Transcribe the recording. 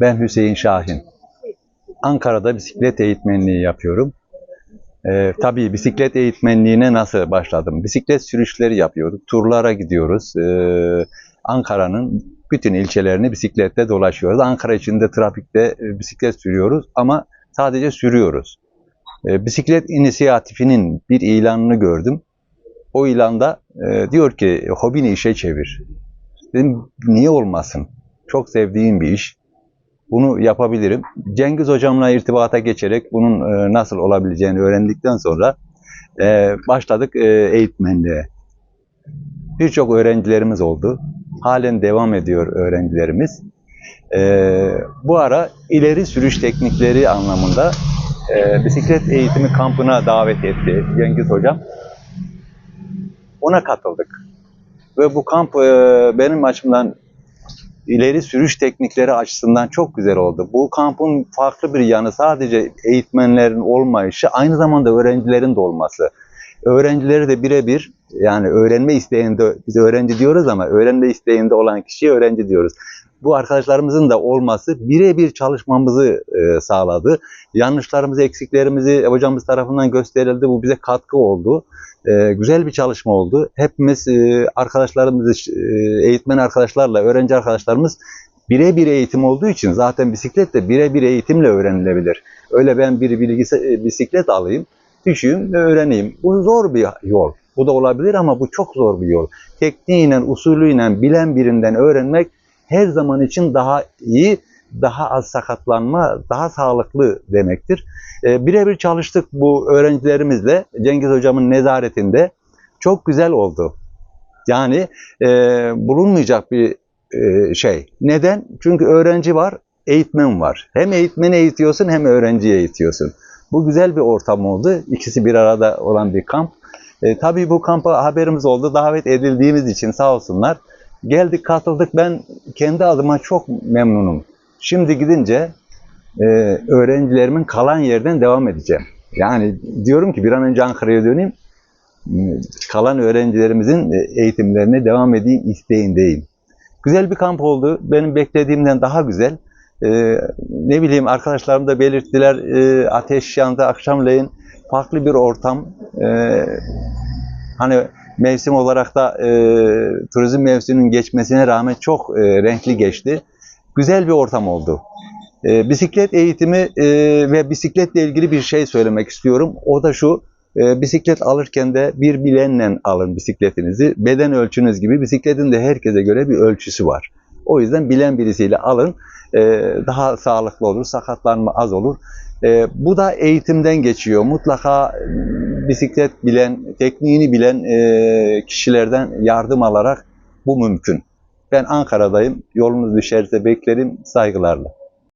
Ben Hüseyin Şahin. Ankara'da bisiklet eğitmenliği yapıyorum. Ee, tabii bisiklet eğitmenliğine nasıl başladım? Bisiklet sürüşleri yapıyorduk, turlara gidiyoruz. Ee, Ankara'nın bütün ilçelerini bisikletle dolaşıyoruz. Ankara içinde trafikte e, bisiklet sürüyoruz ama sadece sürüyoruz. Ee, bisiklet inisiyatifinin bir ilanını gördüm. O ilanda e, diyor ki hobini işe çevir. Dedim niye olmasın? Çok sevdiğim bir iş. Bunu yapabilirim. Cengiz hocamla irtibata geçerek bunun e, nasıl olabileceğini öğrendikten sonra e, başladık e, eğitmenliğe. Birçok öğrencilerimiz oldu. Halen devam ediyor öğrencilerimiz. E, bu ara ileri sürüş teknikleri anlamında bisiklet eğitimi kampına davet etti Cengiz hocam. Ona katıldık. Ve bu kamp benim açımdan ileri sürüş teknikleri açısından çok güzel oldu. Bu kampın farklı bir yanı sadece eğitmenlerin olmayışı, aynı zamanda öğrencilerin de olması. Öğrencileri de birebir yani öğrenme isteğinde, biz öğrenci diyoruz ama öğrenme isteğinde olan kişiye öğrenci diyoruz. Bu arkadaşlarımızın da olması birebir çalışmamızı e, sağladı. Yanlışlarımızı, eksiklerimizi hocamız tarafından gösterildi. Bu bize katkı oldu. E, güzel bir çalışma oldu. Hepimiz e, arkadaşlarımız, e, eğitmen arkadaşlarla, öğrenci arkadaşlarımız birebir eğitim olduğu için zaten bisiklet de birebir eğitimle öğrenilebilir. Öyle ben bir bilgisi, e, bisiklet alayım, düşeyim ve öğreneyim. Bu zor bir yol. Bu da olabilir ama bu çok zor bir yol. Tekniğiyle, usulüyle bilen birinden öğrenmek her zaman için daha iyi, daha az sakatlanma, daha sağlıklı demektir. E, birebir çalıştık bu öğrencilerimizle Cengiz hocamın nezaretinde. Çok güzel oldu. Yani e, bulunmayacak bir e, şey. Neden? Çünkü öğrenci var, eğitmen var. Hem eğitmeni eğitiyorsun hem öğrenciyi eğitiyorsun. Bu güzel bir ortam oldu. İkisi bir arada olan bir kamp. E, tabii bu kampa haberimiz oldu. Davet edildiğimiz için sağ olsunlar. Geldik katıldık. Ben kendi adıma çok memnunum. Şimdi gidince e, öğrencilerimin kalan yerden devam edeceğim. Yani diyorum ki bir an önce Ankara'ya döneyim. Kalan öğrencilerimizin e, eğitimlerine devam edeyim isteğindeyim. Güzel bir kamp oldu. Benim beklediğimden daha güzel. E, ne bileyim arkadaşlarım da belirttiler. E, ateş yandı akşamleyin. Farklı bir ortam. E, hani mevsim olarak da e, turizm mevsiminin geçmesine rağmen çok e, renkli geçti. Güzel bir ortam oldu. E, bisiklet eğitimi e, ve bisikletle ilgili bir şey söylemek istiyorum. O da şu, e, bisiklet alırken de bir bilenle alın bisikletinizi. Beden ölçünüz gibi bisikletin de herkese göre bir ölçüsü var. O yüzden bilen birisiyle alın. E, daha sağlıklı olur, sakatlanma az olur. E, bu da eğitimden geçiyor. Mutlaka bisiklet bilen, tekniğini bilen e, kişilerden yardım alarak bu mümkün. Ben Ankara'dayım. Yolunuz düşerse beklerim saygılarla.